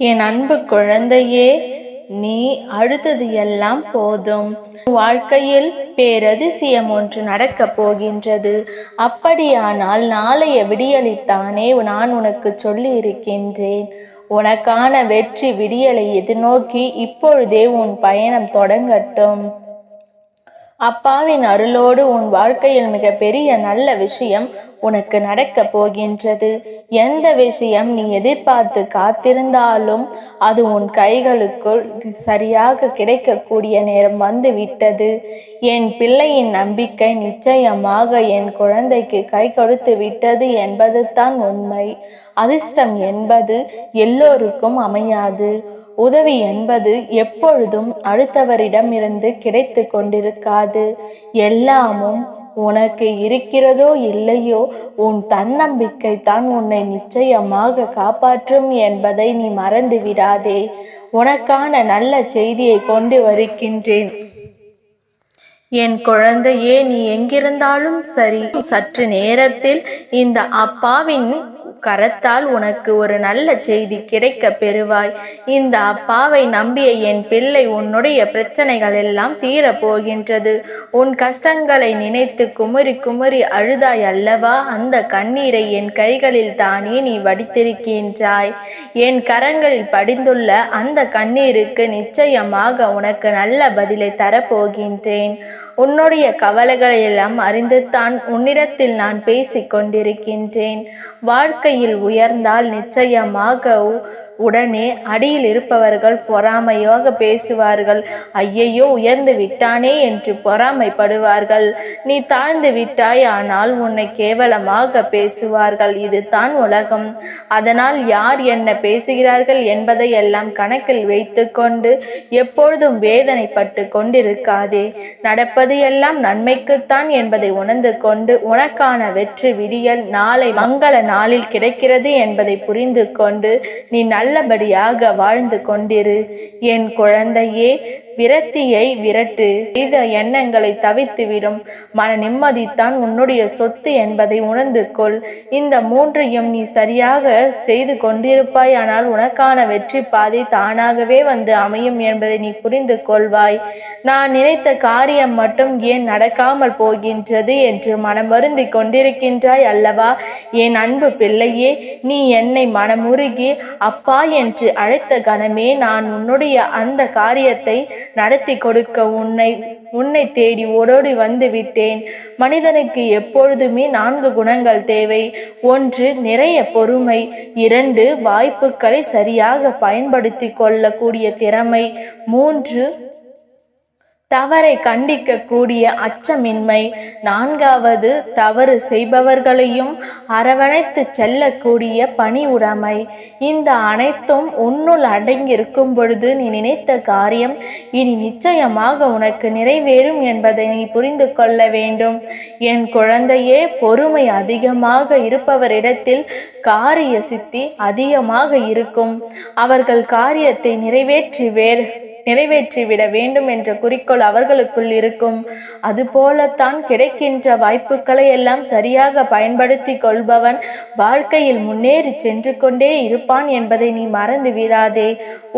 என் அன்பு குழந்தையே நீ அழுதது எல்லாம் போதும். வாழ்க்கையில் பேரதிசயம் ஒன்று நடக்கப் போகின்றது. அப்படியானால் நாளைய விடியலைத்தானே நான் உனக்கு சொல்லி இருக்கின்றேன் உனக்கான வெற்றி விடியலை எதிர்நோக்கி இப்பொழுதே உன் பயணம் தொடங்கட்டும். அப்பாவின் அருளோடு உன் வாழ்க்கையில் மிகப்பெரிய நல்ல விஷயம் உனக்கு நடக்கப் போகின்றது. எந்த விஷயம் நீ எதிர்பார்த்து காத்திருந்தாலும் அது உன் கைகளுக்குள் சரியாக கிடைக்கக்கூடிய நேரம் வந்து விட்டது என் பிள்ளையின் நம்பிக்கை நிச்சயமாக என் குழந்தைக்கு கை கொடுத்து விட்டது என்பது தான் உண்மை. அதிர்ஷ்டம் என்பது எல்லோருக்கும் அமையாது. உதவி என்பது எப்பொழுதும் அடுத்தவரிடமிருந்து கிடைத்து கொண்டிருக்காது. எல்லாமும் உனக்கு இருக்கிறதோ இல்லையோ உன் தன்னம்பிக்கை தான் உன்னை நிச்சயமாக காப்பாற்றும் என்பதை நீ மறந்து விடாதே உனக்கான நல்ல செய்தியை கொண்டு வருகின்றேன். என் குழந்தையே நீ எங்கிருந்தாலும் சரி. சற்று நேரத்தில் இந்த அப்பாவின் கரத்தால் உனக்கு ஒரு நல்ல செய்தி கிடைக்க பெறுவாய். இந்த அப்பாவை நம்பிய என் பிள்ளை உன்னுடைய பிரச்சனைகள் எல்லாம் தீரப் போகின்றது. உன் கஷ்டங்களை நினைத்து குமரி குமரி அழுதாய் அல்லவா? அந்த கண்ணீரை என் கைகளில் தானே நீ வடித்திருக்கின்றாய். என் கரங்களில் படிந்துள்ள அந்த கண்ணீருக்கு நிச்சயமாக உனக்கு நல்ல பதிலை தரப்போகின்றேன். உன்னுடைய கவலைகளை எல்லாம் அறிந்துதான் உன்னிடத்தில் நான் பேசிக் கொண்டிருக்கின்றேன் வாழ்க்கையில் உயர்ந்தால் நிச்சயமாக உடனே அடியில் இருப்பவர்கள் பொறாமையாக பேசுவார்கள். ஐயையோ உயர்ந்து விட்டானே என்று பொறாமைப்படுவார்கள். நீ தாழ்ந்து விட்டாய் ஆனால் உன்னை கேவலமாக பேசுவார்கள். இதுதான் உலகம். அதனால் யார் என்ன பேசுகிறார்கள் என்பதை எல்லாம் கணக்கில் வைத்துக்கொண்டு எப்பொழுதும் வேதனைப்பட்டு கொண்டிருக்காதே. நடப்பது எல்லாம் நன்மைக்குத்தான் என்பதை உணர்ந்து கொண்டு உனக்கான வெற்றி விடியல் நாளை மங்கள நாளில் கிடைக்கிறது என்பதை புரிந்து கொண்டு நீ நல்லபடியாக வாழ்ந்து கொண்டிரு. என் குழந்தையே விரத்தியை விரட்டு செய்த எண்ணங்களை தவித்துவிடும் மன நிம்மதித்தான் உன்னுடைய சொத்து என்பதை உணர்ந்து கொள் இந்த மூன்றையும் நீ சரியாக செய்து கொண்டிருப்பாய் ஆனால் உனக்கான வெற்றி பாதை தானாகவே வந்து அமையும் என்பதை நீ புரிந்து கொள்வாய் நான் நினைத்த காரியம் மட்டும் ஏன் நடக்காமல் போகின்றது என்று மனம் வருந்தி கொண்டிருக்கின்றாய் அல்லவா? என் அன்பு பிள்ளையே நீ என்னை மனமுருகி அப்பா என்று அழைத்த கணமே நான் உன்னுடைய அந்த காரியத்தை நடத்தி கொடுக்க உன்னை உன்னை தேடி ஓடோடி வந்து விட்டேன். மனிதனுக்கு எப்பொழுதுமே நான்கு குணங்கள் தேவை. ஒன்று நிறைய பொறுமை. இரண்டு வாய்ப்புகளை சரியாக பயன்படுத்தி கொள்ளக்கூடிய திறமை. மூன்று தவறை கண்டிக்கக்கூடிய அச்சமின்மை. நான்காவது தவறு செய்பவர்களையும் அரவணைத்து செல்லக்கூடிய பணிவுடைமை இந்த அனைத்தும் உன்னுள் அடங்கியிருக்கும் பொழுது நீ நினைத்த காரியம் இனி நிச்சயமாக உனக்கு நிறைவேறும் என்பதை நீ புரிந்து கொள்ள வேண்டும். என் குழந்தையே பொறுமை அதிகமாக இருப்பவரிடத்தில் காரிய சித்தி அதிகமாக இருக்கும். அவர்கள் காரியத்தை நிறைவேற்றி வேறு நிறைவேற்றிவிட வேண்டும் என்ற குறிக்கோள் அவர்களுக்குள் இருக்கும். அதுபோலத்தான் கிடைக்கின்ற வாய்ப்புகளை எல்லாம் சரியாக பயன்படுத்தி கொள்பவன் வாழ்க்கையில் முன்னேறி சென்று கொண்டே இருப்பான் என்பதை நீ மறந்து விடாதே.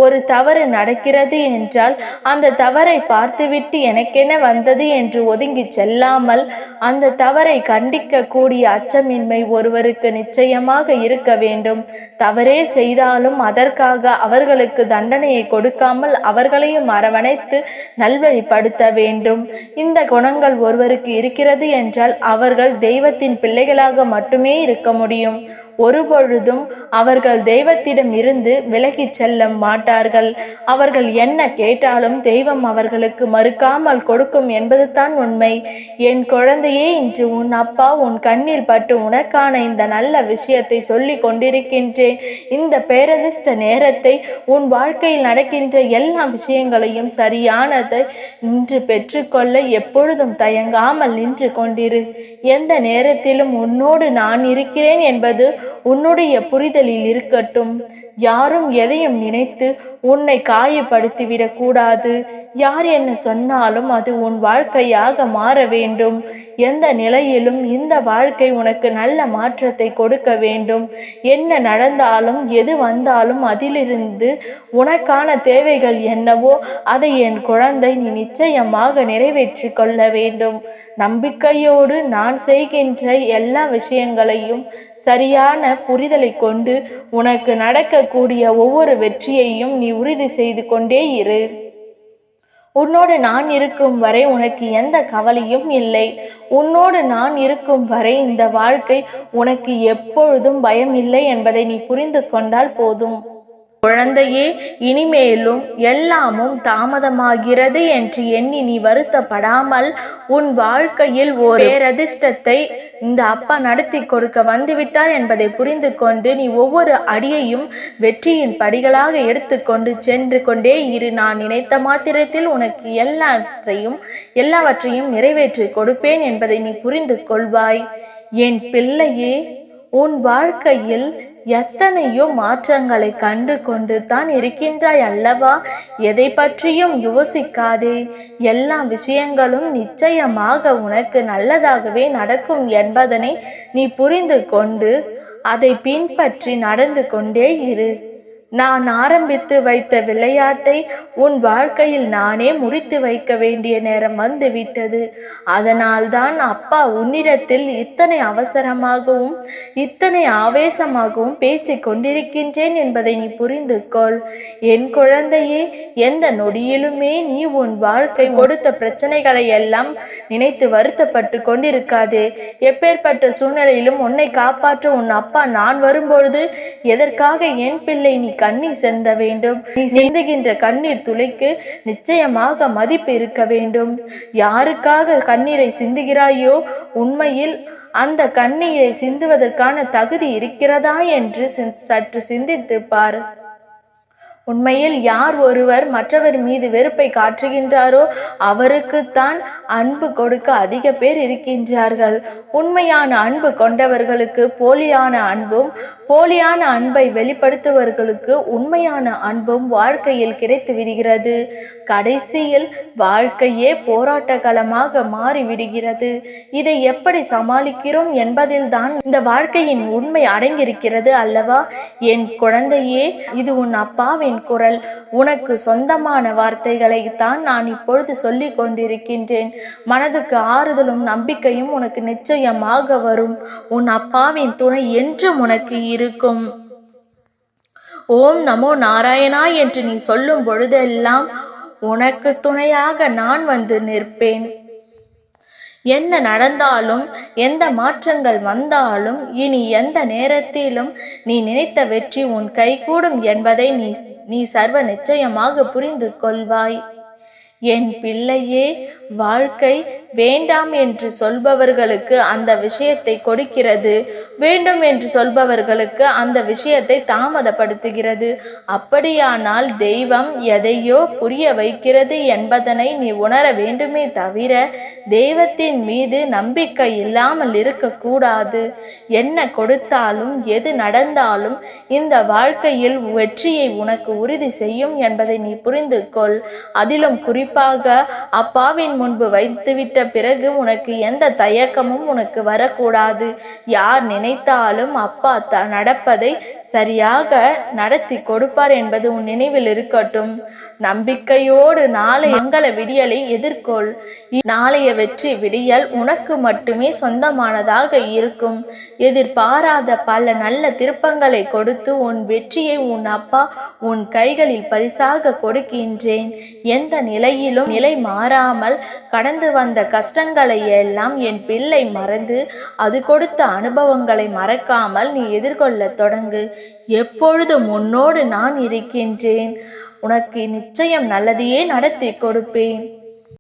ஒரு தவறு நடக்கிறது என்றால் அந்த தவறை பார்த்துவிட்டு எனக்கென வந்தது என்று ஒதுங்கி செல்லாமல் அந்த தவறை கண்டிக்க கூடிய அச்சமின்மை ஒருவருக்கு நிச்சயமாக இருக்க வேண்டும். தவறே செய்தாலும் அதற்காக அவர்களுக்கு தண்டனையை கொடுக்காமல் அவர்களையும் அரவணைத்து நல்வழிப்படுத்த வேண்டும். இந்த குணங்கள் ஒருவருக்கு இருக்கிறது என்றால் அவர்கள் தெய்வத்தின் பிள்ளைகளாக மட்டுமே இருக்க முடியும். ஒருபொழுதும் அவர்கள் தெய்வத்திடம் இருந்து விலகிச் செல்ல மாட்டார்கள். அவர்கள் என்ன கேட்டாலும் தெய்வம் அவர்களுக்கு மறுக்காமல் கொடுக்கும் என்பதுதான் உண்மை. என் குழந்தையே இன்று உன் அப்பா உன் கண்ணில் பட்டு உனக்கான இந்த நல்ல விஷயத்தை சொல்லி கொண்டிருக்கின்றேன். இந்த பேரதிர்ஷ்ட நேரத்தை உன் வாழ்க்கையில் நடக்கின்ற எல்லா விஷயங்களையும் சரியானதை இன்று பெற்றுக்கொள்ள எப்பொழுதும் தயங்காமல் நின்று கொண்டிரு. எந்த நேரத்திலும் உன்னோடு நான் இருக்கிறேன் என்பது உன்னுடைய புரிதலில் இருக்கட்டும். யாரும் எதையும் நினைத்து உன்னை காயப்படுத்திவிடக் கூடாது யார் என்ன சொன்னாலும் அது உன் வாழ்க்கையாக மாற வேண்டும். எந்த நிலையிலும் இந்த வாழ்க்கை உனக்கு நல்ல மாற்றத்தை கொடுக்க வேண்டும். என்ன நடந்தாலும் எது வந்தாலும் அதிலிருந்து உனக்கான தேவைகள் என்னவோ அதை என் குழந்தை நீ நிச்சயமாக நிறைவேற்றி கொள்ள வேண்டும். நம்பிக்கையோடு நான் செய்கின்ற எல்லா விஷயங்களையும் சரியான புரிதலை கொண்டு உனக்கு நடக்கக்கூடிய ஒவ்வொரு வெற்றியையும் நீ உறுதி செய்து கொண்டே இரு. உன்னோடு நான் இருக்கும் வரை உனக்கு எந்த கவலையும் இல்லை. உன்னோடு நான் இருக்கும் வரை இந்த வாழ்க்கை உனக்கு எப்பொழுதும் பயம் இல்லை என்பதை நீ புரிந்து கொண்டால் போதும். குழந்தையே இனிமேலும் எல்லாமும் தாமதமாகிறது என்று எண்ணி நீ வருத்தப்படாமல் உன் வாழ்க்கையில் ஒரு பேரதிர்ஷ்டத்தை இந்த அப்பா நடத்தி கொடுக்க வந்துவிட்டார் என்பதை புரிந்து கொண்டு நீ ஒவ்வொரு அடியையும் வெற்றியின் படிகளாக எடுத்துக்கொண்டு சென்று கொண்டே இரு. நான் நினைத்த மாத்திரத்தில் உனக்கு எல்லாற்றையும் எல்லாவற்றையும் நிறைவேற்றி கொடுப்பேன் என்பதை நீ புரிந்து கொள்வாய். என் பிள்ளையே உன் வாழ்க்கையில் எத்தனையோ மாற்றங்களை கண்டு கொண்டு தான் இருக்கின்றாய் அல்லவா? எதை பற்றியும் யோசிக்காதே. எல்லா விஷயங்களும் நிச்சயமாக உனக்கு நல்லதாகவே நடக்கும் என்பதனை நீ புரிந்து கொண்டு அதை பின்பற்றி நடந்து கொண்டே இரு. நான் ஆரம்பித்து வைத்த விளையாட்டை உன் வாழ்க்கையில் நானே முடித்து வைக்க வேண்டிய நேரம் வந்துவிட்டது. அதனால்தான் அப்பா உன்னிடத்தில் இத்தனை அவசரமாகவும் இத்தனை ஆவேசமாகவும் பேசிக் கொண்டிருக்கின்றேன் என்பதை நீ புரிந்து கொள். என் குழந்தையே எந்த நொடியிலுமே நீ உன் வாழ்க்கை கொடுத்த பிரச்சனைகளை எல்லாம் நினைத்து வருத்தப்பட்டு கொண்டிருக்காதே. எப்பேற்பட்ட சூழ்நிலையிலும் உன்னை காப்பாற்ற உன் அப்பா நான் வரும்பொழுது எதற்காக என் பிள்ளை நீ கண்ணீர் செந்த வேண்டும். நீ சிந்துகின்ற கண்ணீர் துளைக்கு நிச்சயமாக மதிப்பு இருக்க வேண்டும். யாருக்காக கண்ணீரை சிந்துகிறாயோ உண்மையில் அந்த கண்ணீரை சிந்துவதற்கான தகுதி இருக்கிறதா என்று சற்று சிந்தித்து பார். உண்மையில் யார் ஒருவர் மற்றவர் மீது வெறுப்பை காட்டுகின்றாரோ அவருக்குத்தான் அன்பு கொடுக்க அதிக பேர் இருக்கின்றார்கள். உண்மையான அன்பு கொண்டவர்களுக்கு போலியான அன்பும் போலியான அன்பை வெளிப்படுத்துவர்களுக்கு உண்மையான அன்பும் வாழ்க்கையில் கிடைத்து விடுகிறது. கடைசியில் வாழ்க்கையே போராட்ட களமாக மாறிவிடுகிறது. இதை எப்படி சமாளிக்கிறோம் என்பதில்தான் இந்த வாழ்க்கையின் உண்மை அடங்கியிருக்கிறது அல்லவா? என் குழந்தையே இது உன் அப்பாவின் குரல் உனக்கு சொந்தமான வார்த்தைகளை தான் நான் இப்பொழுது சொல்லிக் கொண்டிருக்கின்றேன். மனதுக்கு ஆறுதலும் நம்பிக்கையும் உனக்கு நிச்சயமாக வரும். உன் அப்பாவின் துணை என்றும் உனக்கு இருக்கும். ஓம் நமோ நாராயணா என்று நீ சொல்லும் பொழுதெல்லாம் உனக்கு துணையாக நான் வந்து நிற்பேன். என்ன நடந்தாலும் எந்த மாற்றங்கள் வந்தாலும் இனி எந்த நேரத்திலும் நீ நினைத்த வெற்றி உன் கைகூடும் என்பதை நீ நீ சர்வ நிச்சயமாக புரிந்து கொள்வாய். என் பிள்ளையே வாழ்க்கை வேண்டாம் என்று சொல்பவர்களுக்கு அந்த விஷயத்தை கொடுக்கிறது. வேண்டும் என்று சொல்பவர்களுக்கு அந்த விஷயத்தை தாமதப்படுத்துகிறது. அப்படியானால் தெய்வம் எதையோ புரிய வைக்கிறது என்பதனை நீ உணர வேண்டுமே தவிர தெய்வத்தின் மீது நம்பிக்கை இல்லாமல் இருக்கக்கூடாது. என்ன கொடுத்தாலும் எது நடந்தாலும் இந்த வாழ்க்கையில் வெற்றியை உனக்கு உறுதி செய்யும் என்பதை நீ புரிந்து கொள் அதிலும் குறிப்பாக அப்பாவின் முன்பு வைத்துவிட்ட பிறகு உனக்கு எந்த தயக்கமும் உனக்கு வரக்கூடாது. யார் நினைத்தாலும் அப்பா த நடப்பதை சரியாக நடத்தி கொடுப்பார் என்பது உன் நினைவில் இருக்கட்டும். நம்பிக்கையோடு நாளை மங்கள விடியலை எதிர்கொள். நாளைய வெற்றி விடியல் உனக்கு மட்டுமே சொந்தமானதாக இருக்கும். எதிர்பாராத பல நல்ல திருப்பங்களை கொடுத்து உன் வெற்றியை உன் அப்பா உன் கைகளில் பரிசாக கொடுக்கின்றேன். எந்த நிலையிலும் நிலை மாறாமல் கடந்து வந்த கஷ்டங்களை எல்லாம் என் பிள்ளை மறந்து அது கொடுத்த அனுபவங்களை மறக்காமல் நீ எதிர்கொள்ளத் தொடங்கு. எப்பொழுதும் உன்னோடு நான் இருக்கின்றேன். உனக்கு நிச்சயம் நல்லதையே நடத்தி கொடுப்பேன்.